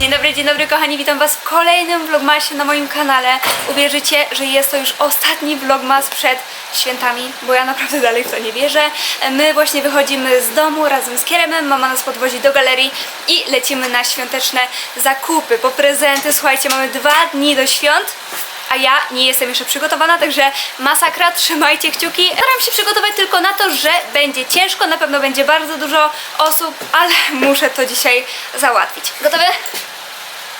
Dzień dobry, dzień dobry kochani, witam was w kolejnym vlogmasie na moim kanale. Uwierzycie, że jest to już ostatni vlogmas przed świętami, bo ja naprawdę dalej w to nie wierzę. My właśnie wychodzimy z domu razem z Kieremem, mama nas podwozi do galerii i lecimy na świąteczne zakupy, po prezenty. Słuchajcie, mamy dwa dni do świąt. A ja nie jestem jeszcze przygotowana, także masakra, trzymajcie kciuki. Staram się przygotować tylko na to, że będzie ciężko, na pewno będzie bardzo dużo osób, ale muszę to dzisiaj załatwić. Gotowy?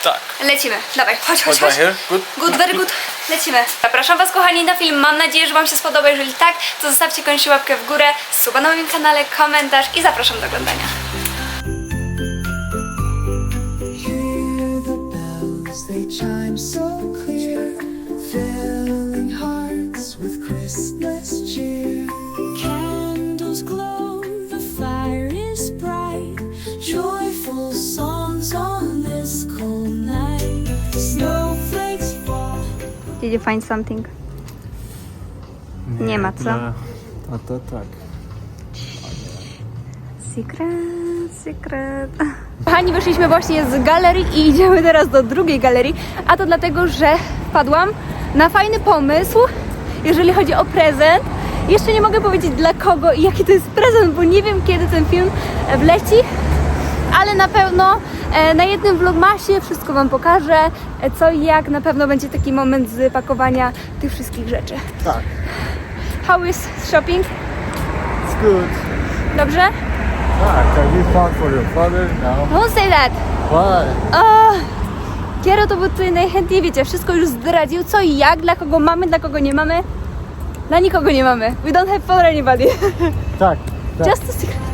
Tak. Lecimy. Dawaj, chodź, chodź, Chodź, here. Good. Good, very good. Lecimy. Zapraszam Was kochani na film. Mam nadzieję, że Wam się spodoba. Jeżeli tak, to zostawcie koniecznie łapkę w górę, suba na moim kanale, komentarz i zapraszam do oglądania. Did you find something? Nie ma, co? To, to tak. Secret, secret. Kochani, wyszliśmy właśnie z galerii i idziemy teraz do drugiej galerii, a to dlatego, że wpadłam na fajny pomysł, jeżeli chodzi o prezent. Jeszcze nie mogę powiedzieć dla kogo i jaki to jest prezent, bo nie wiem kiedy ten film wleci, ale na pewno na jednym vlogmasie wszystko Wam pokażę, e, co i jak. Na pewno będzie taki moment z pakowania tych wszystkich rzeczy. Tak. How is shopping? It's good. Dobrze? Tak, have you found for your father? No. Don't say that! Why? O, Kiero to był tutaj najchętniej, wiecie, wszystko już zdradził, co i jak, dla kogo mamy, dla kogo nie mamy. Dla nikogo nie mamy. We don't have for anybody. Tak. tak. Just a secret.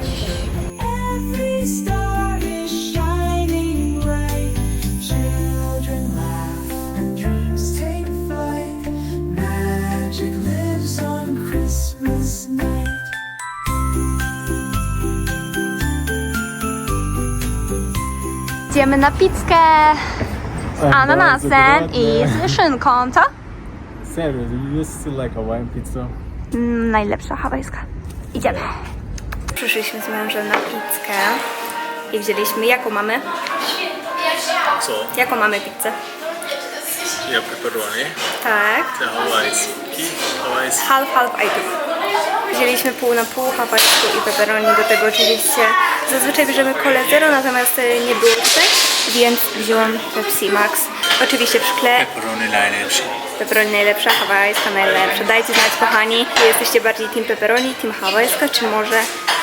Idziemy na pizzkę z ananasem i z szynką, co? Serio, do you still like Hawaiian pizza? Mm, najlepsza hawajska. Idziemy. Przyszliśmy z mężem na pizzkę i wzięliśmy, jaką mamy? Co? Jaką mamy pizzę? Ja pepperoni. Tak. Te hawajski. Hawajski. Half, half item. Wzięliśmy pół na pół hawajsku i pepperoni, do tego oczywiście zazwyczaj bierzemy kole zero, natomiast e, nie było tutaj, więc wzięłam Pepsi Max. Oczywiście w szkle, Pepperoni najlepszy. pepperoni najlepsza, hawajska najlepsza. Dajcie znać kochani, czy jesteście bardziej team pepperoni, team hawajska, czy może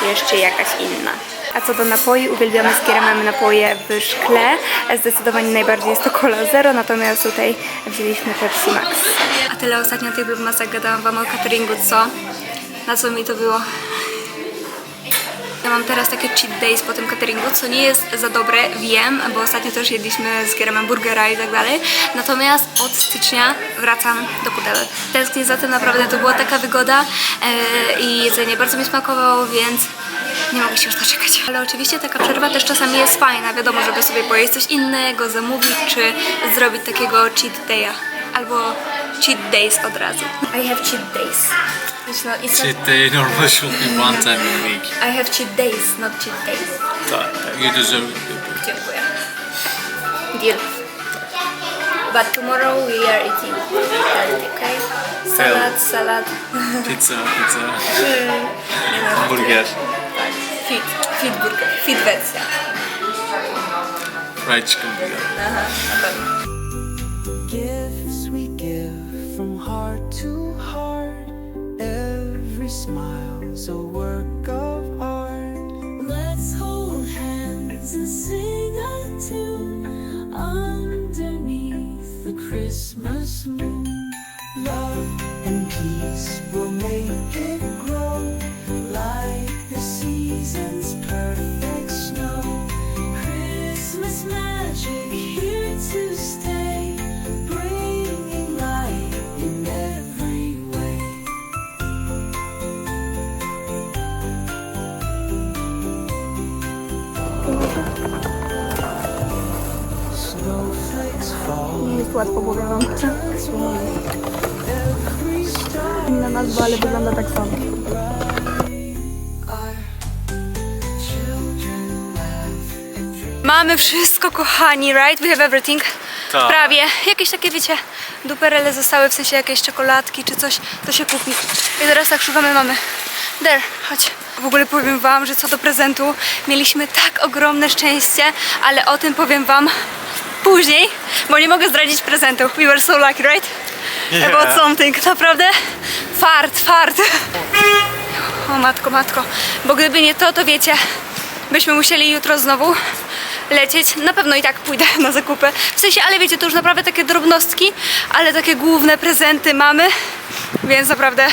jeszcze jakaś inna. A co do napoi, uwielbiamy z Kieremem napoje w szkle. Zdecydowanie najbardziej jest to Cola Zero, natomiast tutaj wzięliśmy Pepsi Max. A tyle ostatnio tych vlogmasach gadałam wam o cateringu, co? Na co mi to było? Ja mam teraz takie cheat days po tym cateringu, co nie jest za dobre, wiem, bo ostatnio też jedliśmy z Kieremem burgera i tak dalej. Natomiast od stycznia wracam do pudełek. Tęsknię za tym naprawdę, to była taka wygoda e, i jedzenie bardzo mi smakowało, więc nie mogę się już doczekać. Ale oczywiście taka przerwa też czasami jest fajna, wiadomo, żeby sobie pojeść coś innego, zamówić, czy zrobić takiego cheat day'a. Albo cheat days od razu. I have cheat days. It's not, it's not, Cheat day normally should be one time a week. I have cheat days, not cheat days. Tak. You deserve it. Dziękuję. Deal. But tomorrow we are eating healthy, okay? Salad, salad. Pizza, pizza. Burger. Fit, fit burger, fit wersja. Fried chicken burger. Aha, na pewno. Łatwo, powiem wam. Inna nazwa, ale wygląda tak samo. Mamy wszystko, kochani, right? We have everything. Tak. Prawie. Jakieś takie, wiecie, duperele zostały, w sensie jakieś czekoladki czy coś, to się kupi. I teraz tak szukamy mamy. There, chodź. W ogóle powiem wam, że co do prezentu, mieliśmy tak ogromne szczęście, ale o tym powiem wam później, bo nie mogę zdradzić prezentu. We were so lucky, right? Yeah. About something. Naprawdę fart, fart. O matko, matko. Bo gdyby nie to, to wiecie, byśmy musieli jutro znowu lecieć. Na pewno i tak pójdę na zakupy. W sensie, ale wiecie, to już naprawdę takie drobnostki, ale takie główne prezenty mamy, więc naprawdę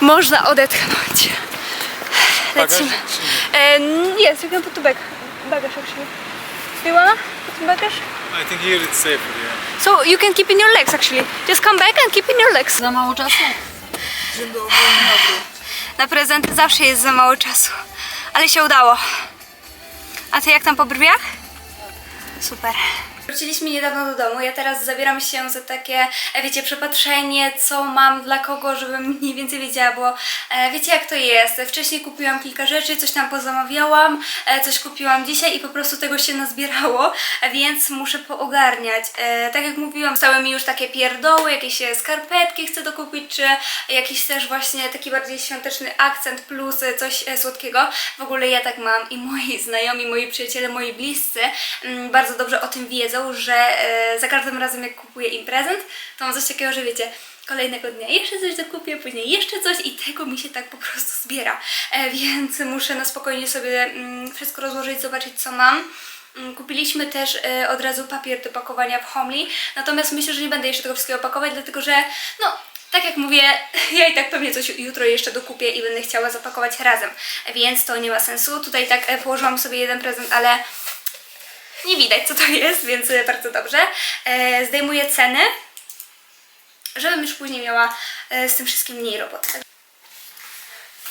można odetchnąć. Lecimy. And yes, you can put the bag. Bagaż actually. Do you wanna put bagaż? I think here it's safer, yeah. So you can keep in your legs actually. Just come back and keep in your legs. Za mało czasu? Na prezenty zawsze jest za mało czasu. Ale się udało. A ty jak tam po brwiach? Super. Wróciliśmy niedawno do domu. Ja teraz zabieram się za takie, e, wiecie, przepatrzenie, co mam dla kogo, żebym mniej więcej wiedziała, bo e, wiecie jak to jest. Wcześniej kupiłam kilka rzeczy, coś tam pozamawiałam, e, coś kupiłam dzisiaj i po prostu tego się nazbierało, więc muszę poogarniać. Tak jak mówiłam, stały mi już takie pierdoły, jakieś skarpetki chcę dokupić, czy jakiś też właśnie taki bardziej świąteczny akcent plus coś słodkiego. W ogóle ja tak mam i moi znajomi, moi przyjaciele, moi bliscy mm, bardzo dobrze o tym wiedzą, że e, za każdym razem jak kupuję im prezent, to mam coś takiego, że wiecie, kolejnego dnia jeszcze coś dokupię, później jeszcze coś i tego mi się tak po prostu zbiera. E, więc muszę na spokojnie sobie mm, wszystko rozłożyć, zobaczyć co mam. Mm, Kupiliśmy też e, od razu papier do pakowania w Homely, natomiast myślę, że nie będę jeszcze tego wszystkiego pakować, dlatego że no tak jak mówię, ja i tak pewnie coś jutro jeszcze dokupię i będę chciała zapakować razem, więc to nie ma sensu. Tutaj tak położyłam sobie jeden prezent, ale nie widać co to jest, więc bardzo dobrze. E, zdejmuję ceny, żebym już później miała e, z tym wszystkim mniej roboty.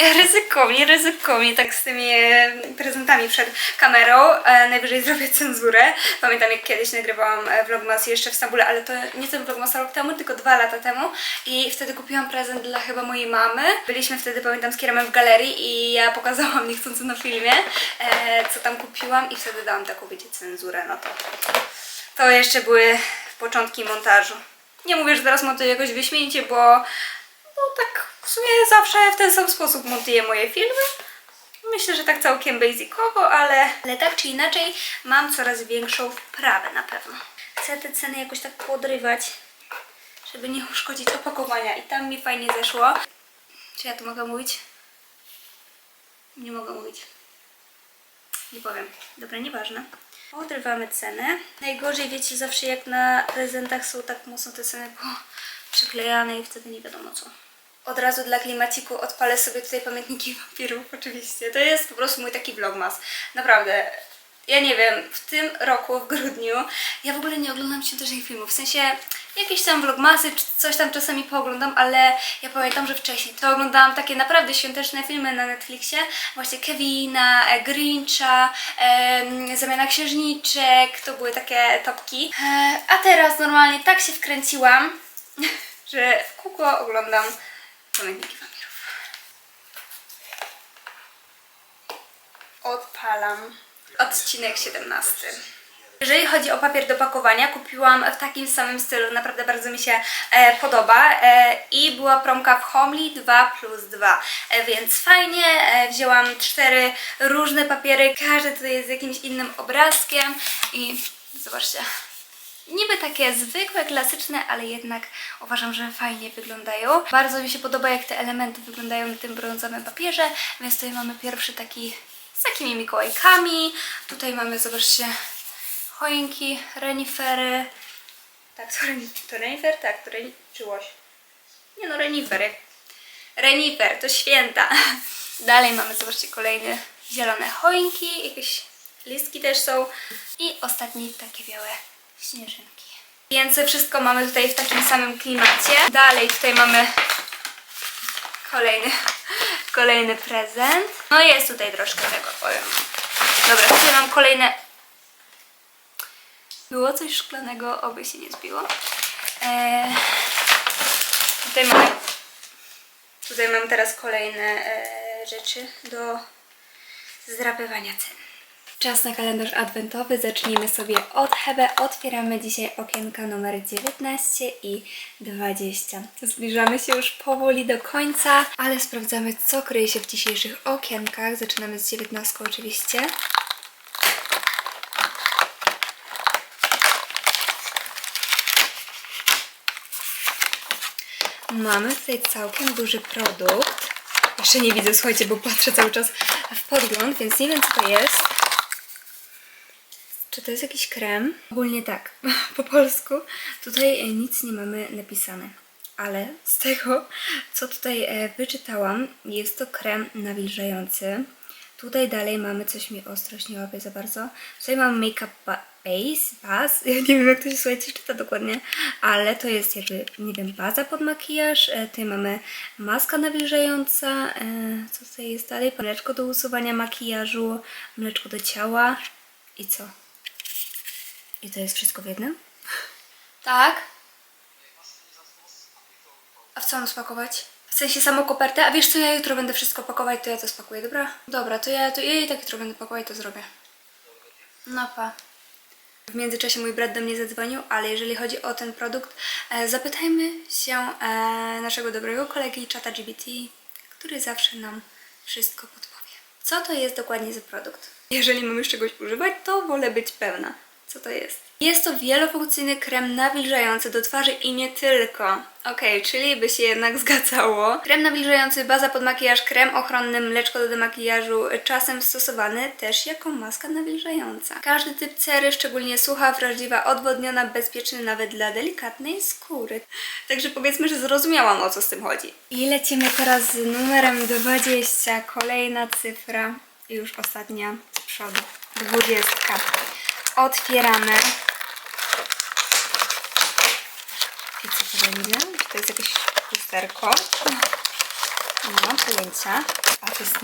Ryzykownie, ryzykownie, tak z tymi e, prezentami przed kamerą. E, najwyżej zrobię cenzurę. Pamiętam jak kiedyś nagrywałam e, vlogmas jeszcze w Stambule, ale to nie ten vlogmas rok temu, tylko dwa lata temu. I wtedy kupiłam prezent dla chyba mojej mamy. Byliśmy wtedy, pamiętam, z Kieremem w galerii i ja pokazałam niechcący na filmie, co tam kupiłam i wtedy dałam taką, wiecie, cenzurę. No to, to jeszcze były początki montażu. Nie mówię, że teraz montuję jakoś wyśmienicie, bo no tak w sumie zawsze w ten sam sposób montuję moje filmy. Myślę, że tak całkiem basicowo, ale, ale tak czy inaczej mam coraz większą wprawę na pewno. Chcę te ceny jakoś tak podrywać, żeby nie uszkodzić opakowania i tam mi fajnie zeszło. Czy ja tu mogę mówić? Nie mogę mówić. Nie powiem. Dobra, nieważne. Odrywamy cenę. Najgorzej wiecie zawsze jak na prezentach są tak mocno te ceny przyklejane i wtedy nie wiadomo co. Od razu dla klimaciku odpalę sobie tutaj pamiętniki papierów oczywiście. To jest po prostu mój taki vlogmas. Naprawdę. Ja nie wiem, w tym roku, w grudniu, ja w ogóle nie oglądam świątecznych filmów. W sensie jakieś tam vlogmasy, czy coś tam czasami pooglądam, ale ja pamiętam, że wcześniej to oglądałam takie naprawdę świąteczne filmy na Netflixie. Właśnie Kevina, e, Grincha, em, Zamiana Księżniczek, to były takie topki. E, a teraz normalnie tak się wkręciłam, że w kółko oglądam pamiętniki wampirów. Odpalam. Odcinek 17. Jeżeli chodzi o papier do pakowania, kupiłam w takim samym stylu, naprawdę bardzo mi się e, podoba e, i była promka w Homely 2 plus 2, e, więc fajnie, e, wzięłam cztery różne papiery, każdy tutaj jest z jakimś innym obrazkiem i zobaczcie, Niby takie zwykłe, klasyczne, ale jednak uważam, że fajnie wyglądają. Bardzo mi się podoba, jak te elementy wyglądają na tym brązowym papierze, więc tutaj mamy pierwszy taki z takimi mikołajkami. Tutaj mamy, zobaczcie, choinki, renifery. Tak, to, reni to renifer? Tak, to reni czy łoś? Nie no, renifery. Renifer, to święta. Dalej mamy, zobaczcie, kolejne zielone choinki, jakieś listki też są. I ostatni takie białe śnieżynki. Więc wszystko mamy tutaj w takim samym klimacie. Dalej tutaj mamy kolejny, kolejny prezent. No jest tutaj troszkę tego, powiem. Dobra, tutaj mam kolejne... Było coś szklanego, oby się nie zbiło. Eee, tutaj mamy... Tutaj mam teraz kolejne e, rzeczy do zdrapywania cen. Czas na kalendarz adwentowy. Zacznijmy sobie od Hebe. Otwieramy dzisiaj okienka numer 19 i 20. Zbliżamy się już powoli do końca, ale sprawdzamy, co kryje się w dzisiejszych okienkach. Zaczynamy z 19 oczywiście. Mamy tutaj całkiem duży produkt. Jeszcze nie widzę, słuchajcie, bo patrzę cały czas w podgląd, więc nie wiem, co to jest. Czy to jest jakiś krem? Ogólnie tak, po polsku. Tutaj e, nic nie mamy napisane. Ale z tego, co tutaj e, wyczytałam, jest to krem nawilżający. Tutaj dalej mamy coś mi ostrość nie łapie za bardzo. Tutaj mamy Makeup ba- Base, baz, ja nie wiem jak to się słuchajcie czyta dokładnie, ale to jest jakby, nie wiem, baza pod makijaż. E, Tutaj mamy maska nawilżająca. Co tutaj jest dalej? Mleczko do usuwania makijażu, mleczko do ciała i co? I to jest wszystko w jednym? Tak. A w co mam spakować? W sensie samą kopertę? A wiesz co, ja jutro będę wszystko pakować, to ja to spakuję, dobra? Dobra, to ja, to ja i tak jutro będę pakować, to zrobię. No pa. W międzyczasie mój brat do mnie zadzwonił, ale jeżeli chodzi o ten produkt, e, zapytajmy się e, naszego dobrego kolegi czata GBT, który zawsze nam wszystko podpowie. Co to jest dokładnie za produkt? Jeżeli mam już czegoś używać, to wolę być pewna. Co to jest? Jest to wielofunkcyjny krem nawilżający do twarzy i nie tylko. Okej, czyli by się jednak zgadzało. Krem nawilżający, baza pod makijaż, krem ochronny, mleczko do demakijażu, czasem stosowany też jako maska nawilżająca. Każdy typ cery, szczególnie sucha, wrażliwa, odwodniona, bezpieczny nawet dla delikatnej skóry. Także powiedzmy, że zrozumiałam o co z tym chodzi. I lecimy teraz z numerem 20, kolejna cyfra, i już ostatnia z przodu, 20. Otwieramy. I co to będzie? To jest jakieś lusterko? Nie mam pojęcia. A to jest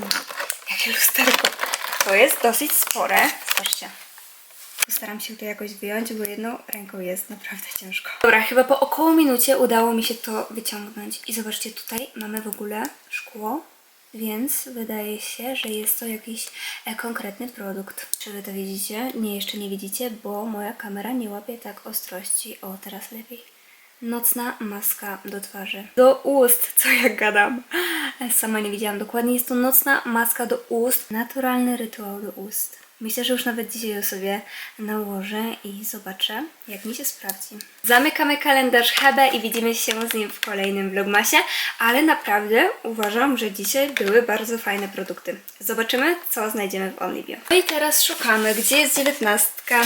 jakie lusterko? To jest dosyć spore. Zobaczcie. Postaram się to jakoś wyjąć, bo jedną ręką jest naprawdę ciężko. Dobra, chyba po około minucie udało mi się to wyciągnąć. I zobaczcie, tutaj mamy w ogóle szkło, więc wydaje się, że jest to jakiś e, konkretny produkt. Czy wy to widzicie? Nie, jeszcze nie widzicie, bo moja kamera nie łapie tak ostrości. O, teraz lepiej. Nocna maska do twarzy. Do ust, co ja gadam. Sama nie widziałam dokładnie. Jest to nocna maska do ust. Naturalny rytuał do ust. Myślę, że już nawet dzisiaj ją sobie nałożę i zobaczę, jak mi się sprawdzi. Zamykamy kalendarz Hebe i widzimy się z nim w kolejnym vlogmasie, ale naprawdę uważam, że dzisiaj były bardzo fajne produkty. Zobaczymy, co znajdziemy w Onlibio. No i teraz szukamy, gdzie jest dziewiętnastka.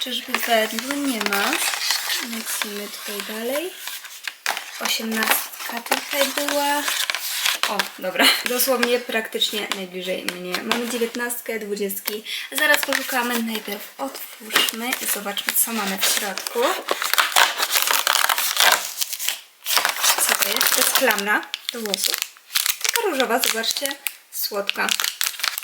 Czyżby wedlu nie ma. Lecimy tutaj dalej. Osiemnastka tutaj była. O, dobra. Dosłownie praktycznie najbliżej mnie. Mamy dziewiętnastkę, dwudziestki. Zaraz poszukamy. Najpierw otwórzmy i zobaczmy, co mamy w środku. Co to jest? To jest klamna do włosów. Taka różowa, zobaczcie. Słodka.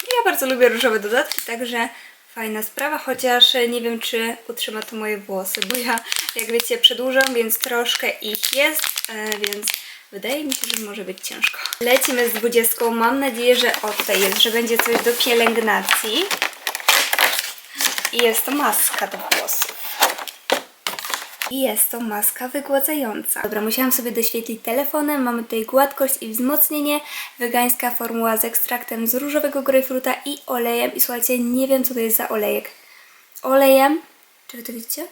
Ja bardzo lubię różowe dodatki, także fajna sprawa, chociaż nie wiem, czy utrzyma to moje włosy, bo ja, jak wiecie, przedłużam, więc troszkę ich jest, e, więc wydaje mi się, że może być ciężko. Lecimy z dwudziestką. Mam nadzieję, że o tutaj jest, że będzie coś do pielęgnacji. I jest to maska do włosów. I jest to maska wygładzająca. Dobra, musiałam sobie doświetlić telefonem. Mamy tutaj gładkość i wzmocnienie. Wegańska formuła z ekstraktem z różowego grejpfruta i olejem. I słuchajcie, nie wiem co to jest za olejek. Olejem, czy wy to widzicie?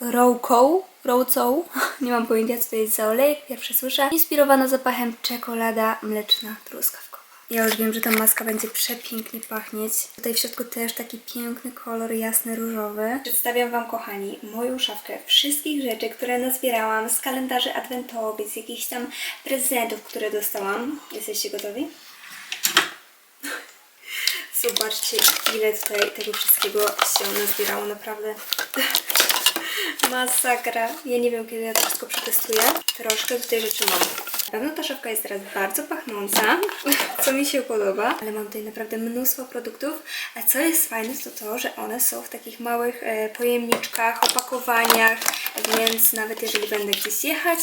Rowką, rowcą, nie mam pojęcia co to jest za olejek, pierwsze słyszę. Inspirowana zapachem czekolada mleczna truskawkowa. Ja już wiem, że ta maska będzie przepięknie pachnieć. Tutaj w środku też taki piękny kolor jasny różowy. Przedstawiam Wam, kochani, moją szafkę wszystkich rzeczy, które nazbierałam z kalendarzy adwentowych, z jakichś tam prezentów, które dostałam. Jesteście gotowi? Zobaczcie, ile tutaj tego wszystkiego się nazbierało, naprawdę. Masakra. Ja nie wiem, kiedy ja to wszystko przetestuję. Troszkę tutaj rzeczy mam. Na pewno ta szafka jest teraz bardzo pachnąca, co mi się podoba, ale mam tutaj naprawdę mnóstwo produktów. A co jest fajne, to to, że one są w takich małych e, pojemniczkach, opakowaniach, więc nawet jeżeli będę gdzieś jechać,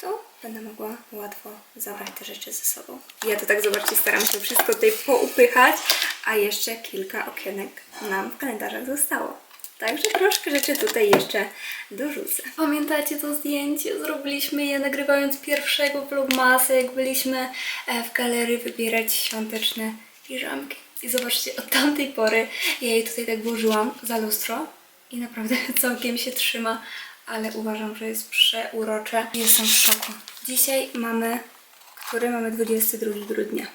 to będę mogła łatwo zabrać te rzeczy ze sobą. Ja to tak, zobaczcie, staram się wszystko tutaj poupychać, a jeszcze kilka okienek nam w kalendarzach zostało. Także troszkę rzeczy tutaj jeszcze dorzucę. Pamiętacie to zdjęcie? Zrobiliśmy je nagrywając pierwszego vlogmasa, jak byliśmy e, w galerii wybierać świąteczne piżamki. I zobaczcie, od tamtej pory ja jej tutaj tak włożyłam za lustro i naprawdę całkiem się trzyma, ale uważam, że jest przeurocze. Jestem w szoku. Dzisiaj mamy, który mamy 22 grudnia.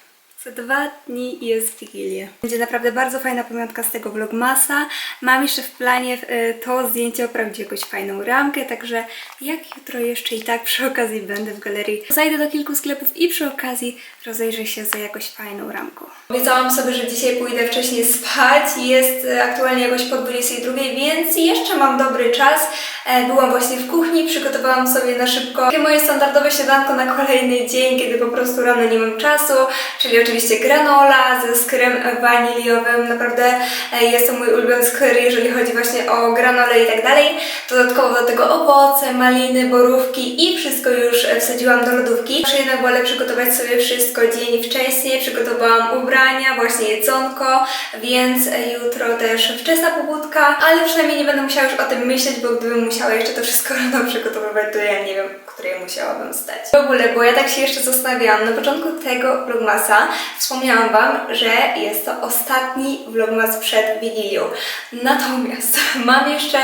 Za dwa dni jest Wigilia. Będzie naprawdę bardzo fajna pamiątka z tego vlogmasa. Mam jeszcze w planie e, to zdjęcie oprawić jakąś fajną ramkę, także jak jutro jeszcze i tak przy okazji będę w galerii, zajdę do kilku sklepów i przy okazji rozejrzę się za jakąś fajną ramką. Obiecałam sobie, że dzisiaj pójdę wcześniej spać. Jest e, aktualnie jakoś po 22, więc jeszcze mam dobry czas. E, Byłam właśnie w kuchni, przygotowałam sobie na szybko moje standardowe śniadanko na kolejny dzień, kiedy po prostu rano nie mam czasu, czyli oczywiście granola ze skrem waniliowym. Naprawdę e, jest to mój ulubiony skór, jeżeli chodzi właśnie o granolę i tak dalej. Dodatkowo do tego owoce, maliny, borówki i wszystko już wsadziłam do lodówki. Muszę jednak wolę przygotować sobie wszystko dzień wcześniej. Przygotowałam ubrania, właśnie jedzonko, więc jutro też wczesna pobudka, ale przynajmniej nie będę musiała już o tym myśleć, bo gdybym musiała jeszcze to wszystko rano przygotowywać, to ja nie wiem, której musiałabym stać. W ogóle, bo ja tak się jeszcze zastanawiałam, na początku tego vlogmasa wspomniałam Wam, że jest to ostatni vlogmas przed Wigilią. Natomiast mam jeszcze,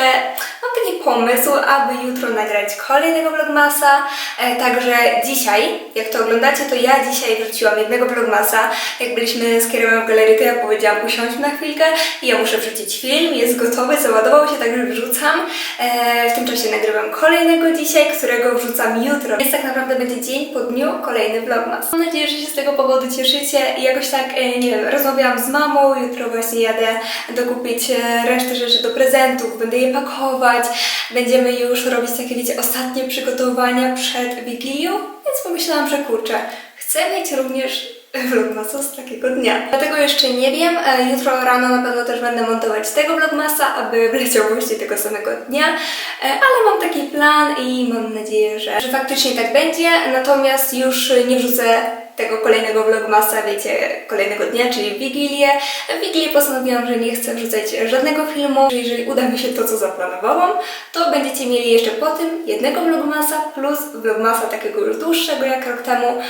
mam taki pomysł, aby jutro nagrać kolejnego vlogmasa, e, także dzisiaj, jak to oglądacie, to ja dzisiaj wrzuciłam jednego vlogmasa, jak byliśmy z Kierem w galerii, to ja powiedziałam usiądźmy na chwilkę i ja muszę wrzucić film, jest gotowy, załadował się, także wrzucam. E, w tym czasie nagrywam kolejnego dzisiaj, którego wrzucam jutro, więc tak naprawdę będzie dzień po dniu kolejny vlogmas. Mam nadzieję, że się z tego powodu cieszycie i jakoś tak, e, nie wiem, rozmawiałam z mamą, jutro właśnie jadę dokupić e, resztę rzeczy do prezentów, będę je pakować, będziemy już robić takie, wiecie, ostatnie przygotowania przed Wigilią, więc pomyślałam, że kurczę, chcę mieć również vlogmasa z takiego dnia. Dlatego jeszcze nie wiem, e, jutro rano na pewno też będę montować tego vlogmasa, aby wleciał właśnie tego samego dnia, ale mam taki plan i mam nadzieję, że, że faktycznie tak będzie, natomiast już nie wrzucę tego kolejnego vlogmasa, wiecie, kolejnego dnia, czyli w Wigilię. W Wigilię postanowiłam, że nie chcę wrzucać żadnego filmu. że Jeżeli uda mi się to, co zaplanowałam, to będziecie mieli jeszcze po tym jednego vlogmasa plus vlogmasa takiego już dłuższego jak rok temu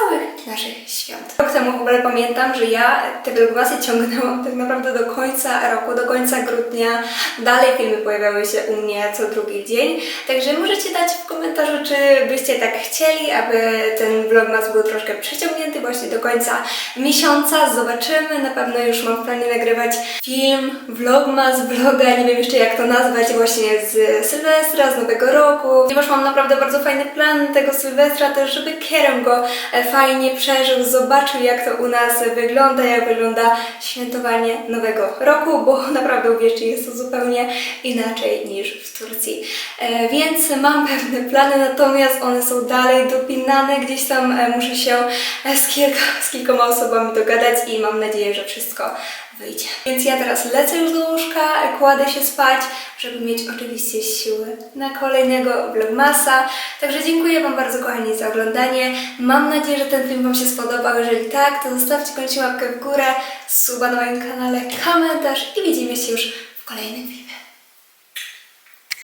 całych naszych świąt. Rok temu w ogóle pamiętam, że ja te vlogmasy ciągnęłam tak naprawdę do końca roku, do końca grudnia. Dalej filmy pojawiały się u mnie co drugi dzień, także możecie dać w komentarzu, czy byście tak chcieli, aby ten vlogmas był troszkę przeciągnięty właśnie do końca miesiąca. Zobaczymy, na pewno już mam w planie nagrywać film, vlogmas, vloga, nie wiem jeszcze jak to nazwać, właśnie z Sylwestra, z Nowego Roku. Ponieważ mam naprawdę bardzo fajny plan tego Sylwestra też, żeby Kierem go fajnie przeżył, zobaczył jak to u nas wygląda, jak wygląda świętowanie Nowego Roku, bo naprawdę uwierzcie, jest to zupełnie inaczej niż w Turcji. E, więc mam pewne plany, natomiast one są dalej dopinane, gdzieś tam e, muszę się e, z, kilka, z kilkoma osobami dogadać i mam nadzieję, że wszystko wyjdzie. Więc ja teraz lecę już do łóżka, kładę się spać, żeby mieć oczywiście siły na kolejnego vlogmasa. Także dziękuję Wam bardzo kochani za oglądanie. Mam nadzieję, że ten film Wam się spodobał. Jeżeli tak, to zostawcie koniecznie łapkę w górę, suba na moim kanale, komentarz i widzimy się już w kolejnym filmie.